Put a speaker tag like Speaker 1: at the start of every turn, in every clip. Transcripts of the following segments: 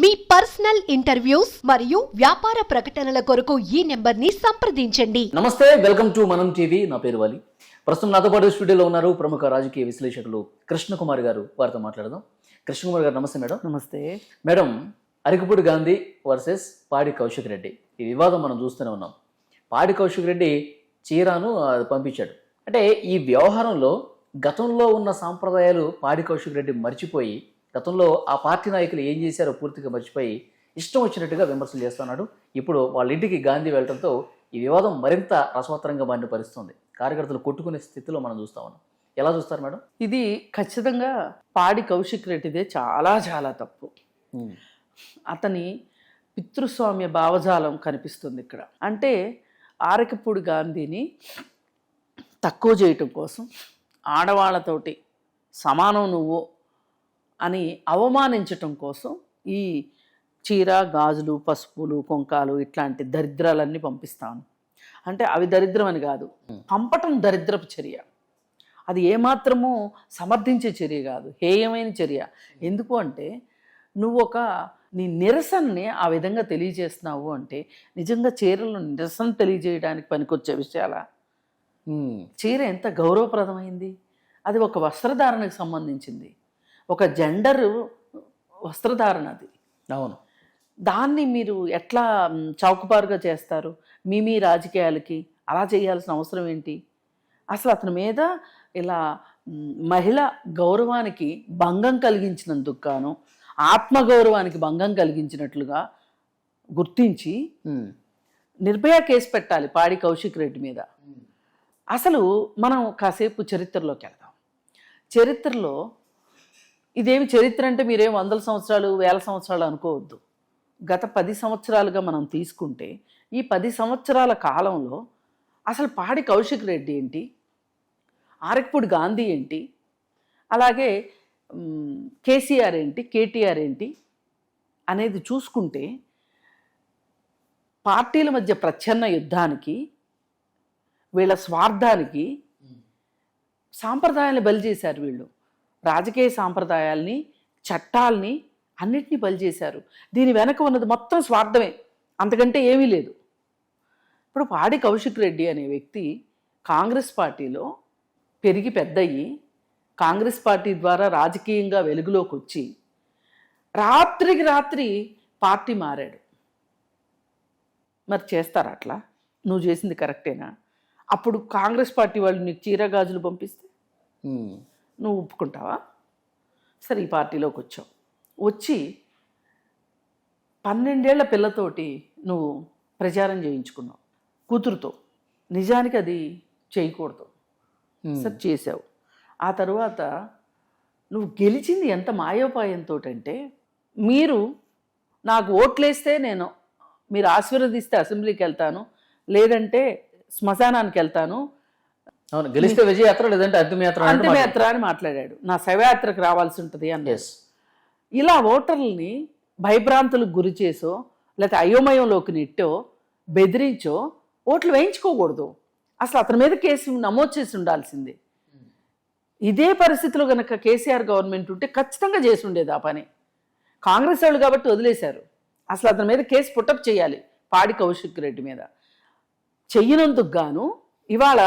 Speaker 1: మీ personal interviews మరియు వ్యాపార ప్రకటనల కొరకు ఈ నెంబర్ని సంప్రదించండి.
Speaker 2: నమస్తే వెల్కమ్ టు మనం టీవీ. నా పేరు వాలి. ప్రస్తుతం నాతో పాటు స్టూడియోలో ఉన్నారు ప్రముఖ రాజకీయ విశ్లేషకులు కృష్ణకుమార్ గారు. వారితో మాట్లాడదాం. కృష్ణకుమార్ గారు నమస్తే మేడం.
Speaker 3: నమస్తే.
Speaker 2: మేడం అరికపూడి గాంధీ వర్సెస్ పాడి కౌశిక్ రెడ్డి. ఈ వివాదం మనం చూస్తూనే ఉన్నాం. పాడి కౌశిక్ రెడ్డి చీరాను పంపించాడు. అంటే ఈ వ్యవహారంలో గతంలో ఉన్న సాంప్రదాయాలు పాడి కౌశిక్ రెడ్డి మర్చిపోయి గతంలో ఆ పార్టీ నాయకులు ఏం చేశారో పూర్తిగా మర్చిపోయి ఇష్టం వచ్చినట్టుగా విమర్శలు చేస్తున్నాడు. ఇప్పుడు వాళ్ళ ఇంటికి గాంధీ వెళ్ళడంతో ఈ వివాదం మరింత రసవత్తరంగా మారిన పరిస్థితుంది. కార్యకర్తలు కొట్టుకునే స్థితిలో మనం చూస్తా ఉన్నాం. ఎలా చూస్తారు మేడం?
Speaker 3: ఇది ఖచ్చితంగా పాడి కౌశిక్ రెడ్డిదే చాలా చాలా తప్పు. అతని పితృస్వామ్య భావజాలం కనిపిస్తుంది ఇక్కడ. అంటే ఆరకపూడి గాంధీని తక్కువ చేయటం కోసం ఆడవాళ్ళతోటి సమానం నువ్వు అని అవమానించటం కోసం ఈ చీర గాజులు పసుపులు కొంకాలు ఇట్లాంటి దరిద్రాలన్నీ పంపిస్తాను. అంటే అవి దరిద్రం అని కాదు. పంపటం దరిద్రపు చర్య. అది ఏమాత్రము సమర్థించే చర్య కాదు. హేయమైన చర్య. ఎందుకు అంటే నువ్వు ఒక నీ నిరసనని ఆ విధంగా తెలియజేస్తున్నావు అంటే నిజంగా చీరలు నిరసన తెలియజేయడానికి పనికొచ్చే విషయాలా? చీర ఎంత గౌరవప్రదమైంది. అది ఒక వస్త్రధారణకు సంబంధించింది. ఒక జెండర్ వస్త్రధారణ అది.
Speaker 2: అవును.
Speaker 3: దాన్ని మీరు ఎట్లా చౌకబారుగా చేస్తారు? మీ మీ రాజకీయాలకి అలా చేయాల్సిన అవసరం ఏంటి? అసలు అతని మీద ఇలా మహిళ గౌరవానికి భంగం కలిగించినందుకు గాను ఆత్మగౌరవానికి భంగం కలిగించినట్లుగా గుర్తించి. నిర్భయ కేసు పెట్టాలి పాడి కౌశిక్ రెడ్డి మీద. అసలు మనం కాసేపు చరిత్రలోకి వెళ్దాం. చరిత్రలో ఇదేమి చరిత్ర అంటే మీరేం వందల సంవత్సరాలు వేల సంవత్సరాలు అనుకోవద్దు. గత పది సంవత్సరాలుగా మనం తీసుకుంటే ఈ పది సంవత్సరాల కాలంలో అసలు పాడి కౌశిక్ రెడ్డి ఏంటి? ఆరక్పూడి గాంధీ ఏంటి? అలాగే కేసీఆర్ ఏంటి? కేటీఆర్ ఏంటి? అనేది చూసుకుంటే పార్టీల మధ్య ప్రచ్ఛన్న యుద్ధానికి వీళ్ళ స్వార్థానికి సాంప్రదాయాన్ని బలి చేశారు వీళ్ళు. రాజకీయ సాంప్రదాయాల్ని చట్టాల్ని అన్నిటినీ బలి చేశారు దీని వెనక ఉన్నది మొత్తం స్వార్థమే. అంతకంటే ఏమీ లేదు. ఇప్పుడు పాడి కౌశిక్ రెడ్డి అనే వ్యక్తి కాంగ్రెస్ పార్టీలో పెరిగి పెద్దయ్యి కాంగ్రెస్ పార్టీ ద్వారా రాజకీయంగా వెలుగులోకి వచ్చి రాత్రికి రాత్రి పార్టీ మారాడు. మరి చేస్తారా అట్లా? నువ్వు చేసింది కరెక్టేనా? అప్పుడు కాంగ్రెస్ పార్టీ వాళ్ళు నీకు చీరగాజులు పంపిస్తే? నువ్వు ఒప్పుకుంటావా? సరే ఈ పార్టీలోకి వచ్చావు వచ్చి పన్నెండేళ్ళ పిల్లతోటి నువ్వు ప్రచారం చేయించుకున్నావు. కూతురుతో. నిజానికి అది చేయకూడదు. సరే చేసావు ఆ తర్వాత నువ్వు గెలిచింది ఎంత మాయోపాయంతో అంటే మీరు నాకు ఓట్లేస్తే నేను మీరు ఆశీర్వదిస్తే అసెంబ్లీకి వెళ్తాను లేదంటే శ్మశానానికి వెళ్తాను
Speaker 2: అవును గెలిస్తే విజయయాత్ర లేదంటే అంతిమయాత్ర
Speaker 3: అంతిమయాత్ర అని మాట్లాడాడు. నా శవయాత్రకు రావాల్సి ఉంటుంది
Speaker 2: ఎస్
Speaker 3: ఇలా ఓటర్లని భయభ్రాంతులకు గురి చేసో లేకపోతే అయోమయంలోకి నెట్టో బెదిరించో ఓట్లు వేయించుకోకూడదు. అసలు అతని మీద కేసు నమోదు చేసి ఉండాల్సిందే. ఇదే పరిస్థితిలో గనక కేసీఆర్ గవర్నమెంట్ ఉంటే ఖచ్చితంగా చేసి ఉండేది ఆ పని. కాంగ్రెస్ వాళ్ళు కాబట్టి వదిలేశారు. అసలు అతని మీద కేసు పుట్టప్ చేయాలి పాడి కౌశిక్ రెడ్డి మీద. చెయ్యనందుకు గాను ఇవాళ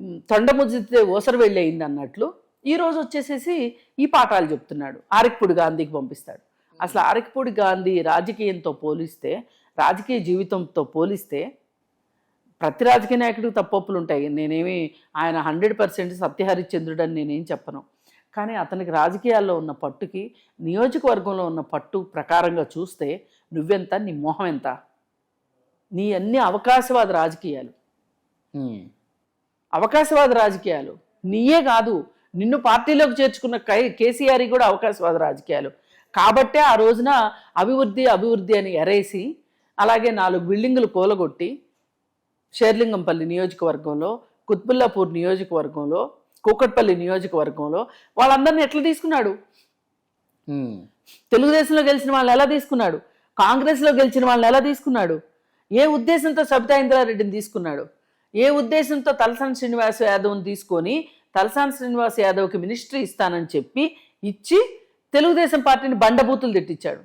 Speaker 3: మ్, తొండముద్దితే ఓసరు వెళ్ళయింది అన్నట్లు ఈరోజు వచ్చేసేసి ఈ పాఠాలు చెప్తున్నాడు. ఆరిక్పూడి గాంధీకి పంపిస్తాడు. అసలు ఆరిక్పూడి గాంధీ రాజకీయంతో పోలిస్తే రాజకీయ జీవితంతో పోలిస్తే ప్రతి రాజకీయ నాయకుడికి తప్పొప్పులు ఉంటాయి. నేనేమి ఆయన హండ్రెడ్ పర్సెంట్ సత్యహరిశ్చంద్రుడు అని నేనేం చెప్పను. కానీ అతనికి రాజకీయాల్లో ఉన్న పట్టుకి నియోజకవర్గంలో ఉన్న పట్టు ప్రకారంగా చూస్తే నువ్వెంత నీ మొహం ఎంత? నీ అన్ని అవకాశవాద రాజకీయాలు. అవకాశవాద రాజకీయాలు. నీయే కాదు నిన్ను పార్టీలోకి చేర్చుకున్న కై కేసీఆర్ కూడా అవకాశవాద రాజకీయాలు. కాబట్టే ఆ రోజున అభివృద్ధి అభివృద్ధి అని ఎరేసి అలాగే నాలుగు బిల్డింగులు కూలగొట్టి షేర్లింగంపల్లి నియోజకవర్గంలో కుత్బుల్లాపూర్ నియోజకవర్గంలో కూకట్పల్లి నియోజకవర్గంలో వాళ్ళందరినీ ఎట్లా తీసుకున్నాడు. తెలుగుదేశంలో గెలిచిన వాళ్ళని ఎలా తీసుకున్నాడు? కాంగ్రెస్లో గెలిచిన వాళ్ళని ఎలా తీసుకున్నాడు? ఏ ఉద్దేశంతో సబితా ఇంద్రారెడ్డిని తీసుకున్నాడు? ఏ ఉద్దేశంతో తలసాని శ్రీనివాస్ యాదవ్ని తీసుకొని తలసాని శ్రీనివాస్ యాదవ్కి మినిస్ట్రీ ఇస్తానని చెప్పి ఇచ్చి తెలుగుదేశం పార్టీని బండబూతులు తిట్టించాడు.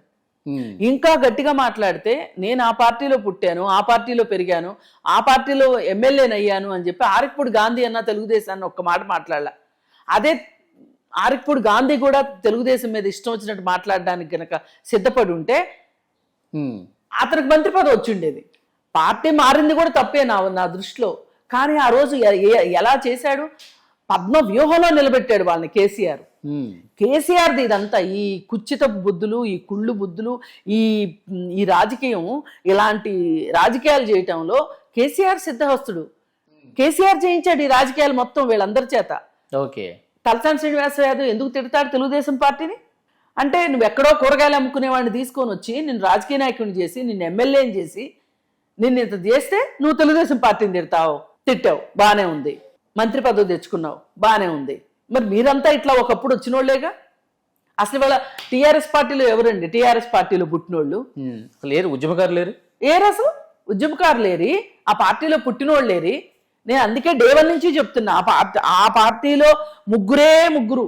Speaker 3: ఇంకా గట్టిగా మాట్లాడితే నేను ఆ పార్టీలో పుట్టాను ఆ పార్టీలో పెరిగాను ఆ పార్టీలో ఎమ్మెల్యేని అయ్యాను అని చెప్పి ఆరిక్పూడి గాంధీ అన్న తెలుగుదేశాన్ని ఒక్క మాట మాట్లాడలా అదే ఆరిక్పూడి గాంధీ కూడా తెలుగుదేశం మీద ఇష్టం వచ్చినట్టు మాట్లాడడానికి గనక సిద్ధపడి ఉంటే. అతనికి మంత్రి పదవి వచ్చి ఉండేది పార్టీ మారింది కూడా తప్పే నా నా దృష్టిలో. కానీ ఆ రోజు ఎలా చేశాడు? పద్మ వ్యూహంలో నిలబెట్టాడు వాళ్ళని కేసీఆర్. కేసీఆర్ది ఇదంతా ఈ కుచ్చిత బుద్ధులు ఈ కుళ్ళు బుద్ధులు ఈ ఈ రాజకీయం ఇలాంటి రాజకీయాలు చేయటంలో కేసీఆర్ సిద్ధహస్తుడు. కేసీఆర్ చేయించాడు ఈ రాజకీయాలు మొత్తం వీళ్ళందరి చేత.
Speaker 2: ఓకే.
Speaker 3: తలసాని శ్రీనివాస యాదవ్ ఎందుకు తిడతాడు తెలుగుదేశం పార్టీని? అంటే నువ్వు ఎక్కడో కూరగాయలు అమ్ముకునేవాడిని తీసుకొని వచ్చి నిన్ను రాజకీయ నాయకుడిని చేసి నిన్ను ఎమ్మెల్యేని చేసి నిన్ను ఇంత చేస్తే నువ్వు తెలుగుదేశం పార్టీని తిడతావు తిట్టావు బాగానే ఉంది. మంత్రి పదవి తెచ్చుకున్నావు బాగానే ఉంది. మరి మీరంతా ఇట్లా ఒకప్పుడు వచ్చినోళ్ళేగా అసలు వాళ్ళ టీఆర్ఎస్ పార్టీలో ఎవరండి? టీఆర్ఎస్ పార్టీలో పుట్టినోళ్ళు?
Speaker 2: లేరు ఉద్యమకారులు లేరు.
Speaker 3: ఏరు అసలు? ఉద్యమకారులేరి ఆ పార్టీలో పుట్టినోళ్ళు లేరి. నేను అందుకే డే వన్ నుంచి చెప్తున్నా ఆ పార్టీ ఆ పార్టీలో ముగ్గురే ముగ్గురు.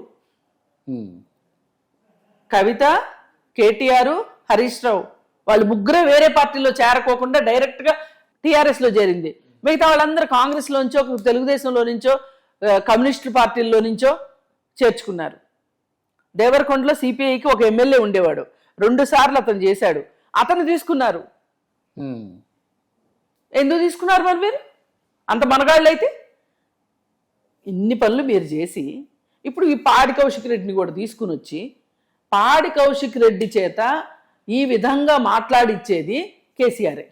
Speaker 3: కవిత కేటీఆర్ హరీష్ రావు. వాళ్ళు ముగ్గురే వేరే పార్టీలో చేరకోకుండా డైరెక్ట్గా టిఆర్ఎస్లో చేరింది. మిగతా వాళ్ళందరూ కాంగ్రెస్ లోంచో తెలుగుదేశంలో నుంచో కమ్యూనిస్టు పార్టీల్లో నుంచో చేర్చుకున్నారు. దేవరకొండలో సిపిఐకి ఒక ఎమ్మెల్యే ఉండేవాడు. రెండు సార్లు అతను చేశాడు. అతను తీసుకున్నారు. ఎందుకు తీసుకున్నారు మరి మీరు? అంత మనగాళ్ళు అయితే? ఇన్ని పనులు మీరు చేసి ఇప్పుడు ఈ పాడి కౌశిక్ రెడ్డిని కూడా తీసుకుని వచ్చి పాడి కౌశిక్ రెడ్డి చేత ఈ విధంగా మాట్లాడిచ్చేది కేసీఆరే.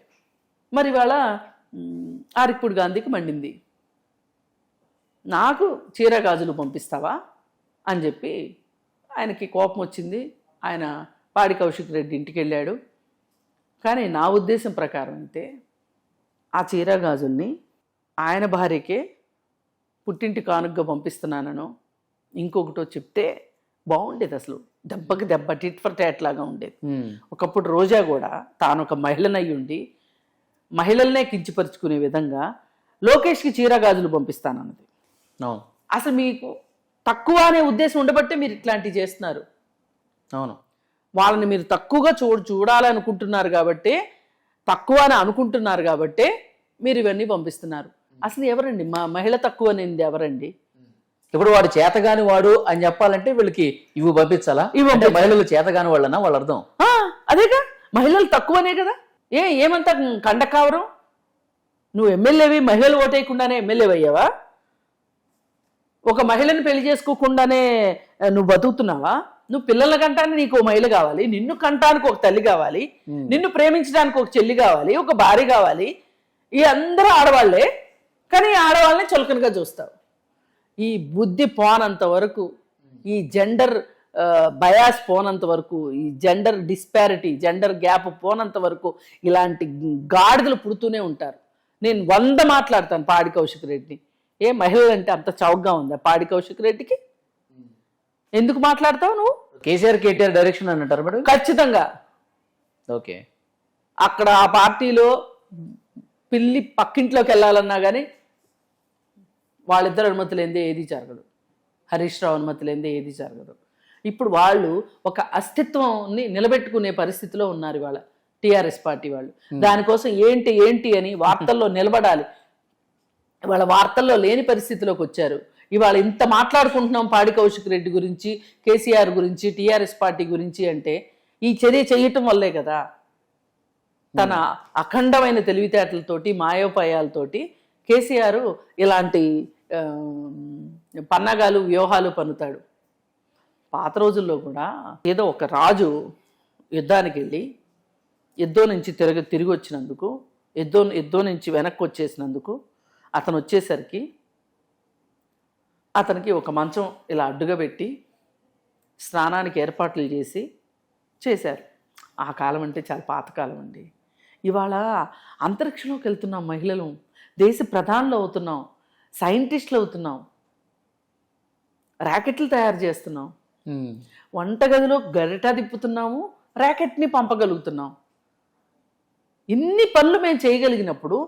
Speaker 3: మరి ఇవాళ మ్, ఆరిక్పూడి గాంధీకి మండింది. నాకు చీర గాజులు పంపిస్తావా? అని చెప్పి ఆయనకి కోపం వచ్చింది. ఆయన పాడి కౌశిక్ రెడ్డి ఇంటికి వెళ్ళాడు. కానీ నా ఉద్దేశం ప్రకారం అయితే ఆ చీర గాజుల్ని ఆయన భార్యకే పుట్టింటి కానుగ్గా పంపిస్తున్నానను ఇంకొకటో చెప్తే బాగుండేది అసలు. దెబ్బకి దెబ్బ టిట్ ఫర్ టాట్ లాగా ఉండేది. ఒకప్పుడు రోజా కూడా తాను ఒక మహిళనై ఉండి మహిళల్నే కించిపరుచుకునే విధంగా లోకేష్కి చీర గాజులు పంపిస్తానన్నది. అసలు మీకు తక్కువ అనే ఉద్దేశం ఉండబట్టే మీరు ఇట్లాంటివి చేస్తున్నారు.
Speaker 2: అవును.
Speaker 3: వాళ్ళని మీరు తక్కువగా చూ చూడాలనుకుంటున్నారు కాబట్టి తక్కువ అని అనుకుంటున్నారు కాబట్టి మీరు ఇవన్నీ పంపిస్తున్నారు. అసలు ఎవరండి? మా మహిళ తక్కువ అనేది ఎవరండి?
Speaker 2: ఇప్పుడు వాడు చేతగాని వాడు అని చెప్పాలంటే వీళ్ళకి ఇవి పంపించాలా?
Speaker 3: ఇవి
Speaker 2: అంటే. మహిళలు చేతగాని వాళ్ళనా వాళ్ళ అర్థం?
Speaker 3: అదేగా? మహిళలు తక్కువనే కదా? ఏ ఏమంత కండకావరం? నువ్వు ఎమ్మెల్యేవి మహిళలు ఓటేయకుండానే ఎమ్మెల్యే అయ్యావా? ఒక మహిళని పెళ్ళి చేసుకోకుండానే నువ్వు బతుకుతున్నావా? నువ్వు పిల్లల కంటానికి నీకు మహిళ కావాలి నిన్ను కంటానికి ఒక తల్లి కావాలి నిన్ను ప్రేమించడానికి ఒక చెల్లి కావాలి ఒక భార్య కావాలి. ఈ అందరూ ఆడవాళ్ళే కానీ ఆడవాళ్ళని చులకనగా చూస్తావు. ఈ బుద్ధి పోనంత వరకు ఈ జెండర్ బయాస్ పోనంత వరకు ఈ జెండర్ డిస్పారిటీ జెండర్ గ్యాప్ పోనంత వరకు ఇలాంటి గాడిదలు పుడుతూనే ఉంటారు. నేను వంద మాట్లాడతాను పాడి కౌశిక్ రెడ్డిని. ఏ మహిళలు అంటే అంత చౌకగా ఉందా పాడి కౌశిక్ రెడ్డికి? ఎందుకు మాట్లాడతావు నువ్వు?
Speaker 2: కేసీఆర్ కేటీఆర్ డైరెక్షన్ అని అంటారు మేడం?
Speaker 3: ఖచ్చితంగా.
Speaker 2: ఓకే.
Speaker 3: అక్కడ ఆ పార్టీలో పిల్లి పక్కింట్లోకి వెళ్ళాలన్నా కానీ వాళ్ళిద్దరు అనుమతి లేనిదే ఏది జరగదు. హరీష్ రావు అనుమతి లేనిదే ఏది జరగదు. ఇప్పుడు వాళ్ళు ఒక అస్తిత్వాన్ని నిలబెట్టుకునే పరిస్థితిలో ఉన్నారు ఇవాళ టీఆర్ఎస్ పార్టీ వాళ్ళు. దానికోసం ఏంటి ఏంటి అని వార్తల్లో నిలబడాలి. ఇవాళ వార్తల్లో లేని పరిస్థితిలోకి వచ్చారు. ఇవాళ ఇంత మాట్లాడుకుంటున్నాం పాడి కౌశిక్ రెడ్డి గురించి కేసీఆర్ గురించి టీఆర్ఎస్ పార్టీ గురించి అంటే ఈ చర్య చేయటం వల్లే కదా. తన అఖండమైన తెలివితేటలతోటి మాయోపాయాలతోటి కేసీఆర్ ఇలాంటి పన్నగాలు వ్యూహాలు పన్నుతాడు. పాత రోజుల్లో కూడా ఏదో ఒక రాజు యుద్ధానికి వెళ్ళి యుద్ధం నుంచి తిరగ తిరిగి వచ్చినందుకు యుద్ధం యుద్ధో నుంచి వెనక్కి వచ్చేసినందుకు అతను వచ్చేసరికి అతనికి ఒక మంచం ఇలా అడ్డుగా పెట్టి స్నానానికి ఏర్పాట్లు చేసి చేశారు. ఆ కాలం అంటే చాలా పాతకాలం అండి. ఇవాళ అంతరిక్షంలోకి వెళ్తున్నాం మహిళలు దేశ ప్రధానులు అవుతున్నాం. సైంటిస్టులు అవుతున్నాం. ర్యాకెట్లు తయారు చేస్తున్నాం. వంటగదిలో గరిట తిప్పుతున్నాము ర్యాకెట్ని పంపగలుగుతున్నాం. ఇన్ని పనులు మేము చేయగలిగినప్పుడు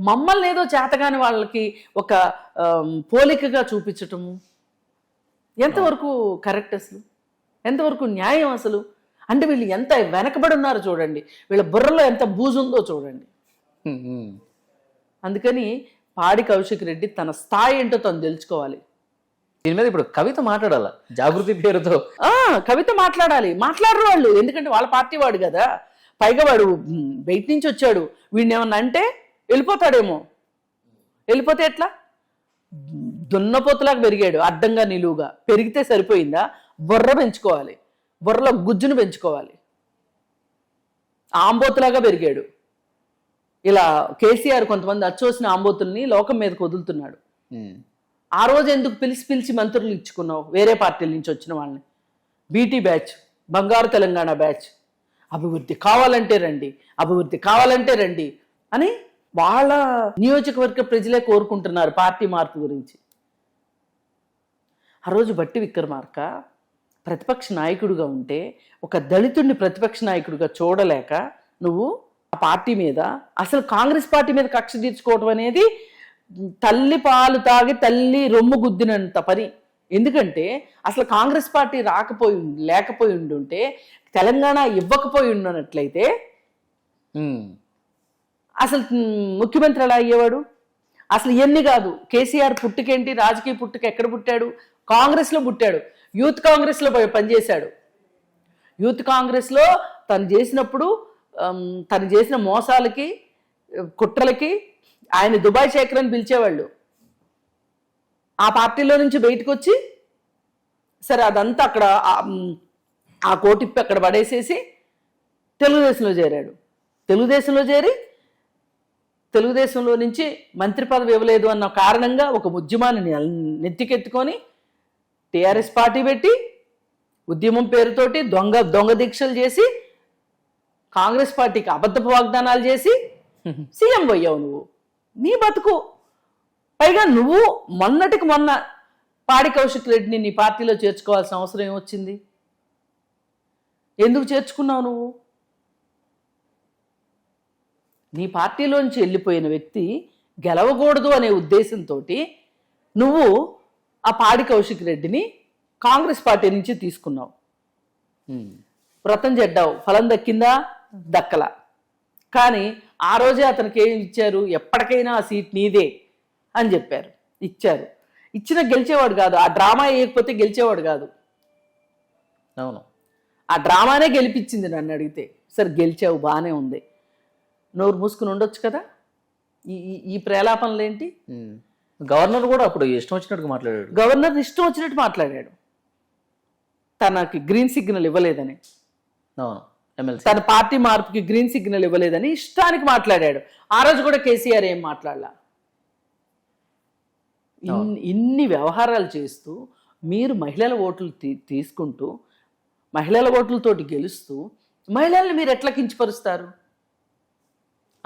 Speaker 3: మమ్మల్ని ఏదో చేతగాని వాళ్ళకి ఒక పోలికగా చూపించటము. ఎంతవరకు కరెక్ట్ అసలు? ఎంతవరకు న్యాయం అసలు? అంటే వీళ్ళు ఎంత వెనకబడి ఉన్నారో చూడండి. వీళ్ళ బుర్రలో ఎంత బూజు ఉందో చూడండి. అందుకని పాడి కౌశిక్ రెడ్డి తన స్థాయి ఏంటో తను తెలుసుకోవాలి.
Speaker 2: దీని మీద ఇప్పుడు కవిత మాట్లాడాల? జాగృతి పేరుతో.
Speaker 3: ఆ కవిత మాట్లాడాలి. మాట్లాడరు వాళ్ళు. ఎందుకంటే వాళ్ళ పార్టీ వాడు కదా. పైగా వాడు బయట నుంచి వచ్చాడు. వీడిని ఏమన్నా అంటే వెళ్ళిపోతాడేమో. వెళ్ళిపోతే ఎట్లా? దున్నపోతులాగా పెరిగాడు అడ్డంగా నిలువుగా. పెరిగితే సరిపోయిందా? బుర్ర పెంచుకోవాలి. బుర్రలో గుజ్జును పెంచుకోవాలి. ఆంబోతులాగా పెరిగాడు. ఇలా కేసీఆర్ కొంతమంది అచ్చోసిన ఆంబోతుల్ని లోకం మీదకి వదులుతున్నాడు. ఆ రోజు ఎందుకు పిలిచి పిలిచి మంత్రులు ఇచ్చుకున్నావు? వేరే పార్టీల నుంచి వచ్చిన వాళ్ళని. బీటీ బ్యాచ్ బంగారు తెలంగాణ బ్యాచ్. అభివృద్ధి కావాలంటే రండి అభివృద్ధి కావాలంటే రండి అని వాళ్ళ నియోజకవర్గ ప్రజలే కోరుకుంటున్నారు పార్టీ మార్పు గురించి. ఆ రోజు బట్టి విక్రమార్క ప్రతిపక్ష నాయకుడిగా ఉంటే ఒక దళితుడిని ప్రతిపక్ష నాయకుడిగా చూడలేక నువ్వు ఆ పార్టీ మీద అసలు కాంగ్రెస్ పార్టీ మీద కక్ష తీర్చుకోవడం అనేది తల్లి పాలు తాగి తల్లి రొమ్ము గుద్దినంత పని. ఎందుకంటే అసలు కాంగ్రెస్ పార్టీ రాకపోయి లేకపోయి ఉండుంటే తెలంగాణ ఇవ్వకపోయి ఉన్నట్లయితే అసలు ముఖ్యమంత్రి ఎలా అయ్యేవాడు? అసలు ఇవన్నీ కాదు కేసీఆర్ పుట్టుకేంటి రాజకీయ పుట్టుక ఎక్కడ పుట్టాడు? కాంగ్రెస్లో పుట్టాడు యూత్ కాంగ్రెస్లో పనిచేశాడు. యూత్ కాంగ్రెస్లో తను చేసినప్పుడు తను చేసిన మోసాలకి కుట్రలకి ఆయన దుబాయ్ శేఖర్ అని పిలిచేవాళ్ళు. ఆ పార్టీలో నుంచి బయటకు వచ్చి సరే అదంతా అక్కడ ఆ- కోటిప్పి అక్కడ పడేసేసి తెలుగుదేశంలో చేరాడు. తెలుగుదేశంలో చేరి తెలుగుదేశంలో నుంచి మంత్రి పదవి ఇవ్వలేదు అన్న కారణంగా ఒక ఉద్యమాన్ని నెత్తికెత్తుకొని టీఆర్ఎస్ పార్టీ పెట్టి ఉద్యమం పేరుతోటి దొంగ దొంగ దీక్షలు చేసి కాంగ్రెస్ పార్టీకి అబద్ధపు వాగ్దానాలు చేసి సీఎం పోయావు నువ్వు. నీ బతుకు. పైగా నువ్వు మొన్నటికి మొన్న పాడి కౌశిక్ రెడ్డిని నీ పార్టీలో చేర్చుకోవాల్సిన అవసరం ఏమొచ్చింది? ఎందుకు చేర్చుకున్నావు నువ్వు? నీ పార్టీలోంచి వెళ్ళిపోయిన వ్యక్తి గెలవకూడదు అనే ఉద్దేశంతో నువ్వు ఆ పాడి కౌశిక్ రెడ్డిని కాంగ్రెస్ పార్టీ నుంచి తీసుకున్నావు. వ్రతం చెడ్డావు. ఫలం దక్కిందా? దక్కల. కానీ ఆ రోజే అతనికి ఏం ఇచ్చారు? ఎప్పటికైనా ఆ సీట్ నీదే అని చెప్పారు. ఇచ్చారు. ఇచ్చిన గెలిచేవాడు కాదు. ఆ డ్రామా వేయకపోతే గెలిచేవాడు కాదు.
Speaker 2: అవును.
Speaker 3: ఆ డ్రామానే గెలిపించింది నన్ను అడిగితే. సరే గెలిచావు బాగానే ఉంది. నోరు మూసుకుని ఉండొచ్చు కదా? ఈ ఈ- ఈ ప్రేలాపనలు ఏంటి.
Speaker 2: గవర్నర్ కూడా అప్పుడు ఇష్టం వచ్చినట్టుగా మాట్లాడాడు.
Speaker 3: గవర్నర్ ఇష్టం వచ్చినట్టు మాట్లాడాడు. తనకి గ్రీన్ సిగ్నల్ ఇవ్వలేదని.
Speaker 2: అవును.
Speaker 3: తన పార్టీ మార్పుకి గ్రీన్ సిగ్నల్ ఇవ్వలేదని ఇష్టానికి మాట్లాడాడు. ఆ రోజు కూడా కేసీఆర్ ఏం మాట్లాడలా? ఇన్ని వ్యవహారాలు చేస్తూ మీరు మహిళల ఓట్లు తీ- తీసుకుంటూ మహిళల ఓట్లతోటి గెలుస్తూ మహిళల్ని మీరు ఎట్లా కించపరుస్తారు?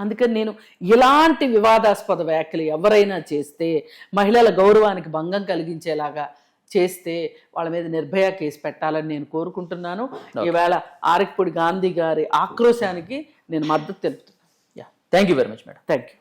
Speaker 3: అందుకని నేను ఇలాంటి వివాదాస్పద వ్యాఖ్యలు ఎవరైనా చేస్తే మహిళల గౌరవానికి భంగం కలిగించేలాగా చేస్తే వాళ్ళ మీద నిర్భయ కేసు పెట్టాలని నేను కోరుకుంటున్నాను. ఈవేళ ఆరిక్పూడి గాంధీ గారి ఆక్రోశానికి నేను మద్దతు తెలుపుతున్నాను.
Speaker 2: Yeah thank you very much madam
Speaker 3: thank you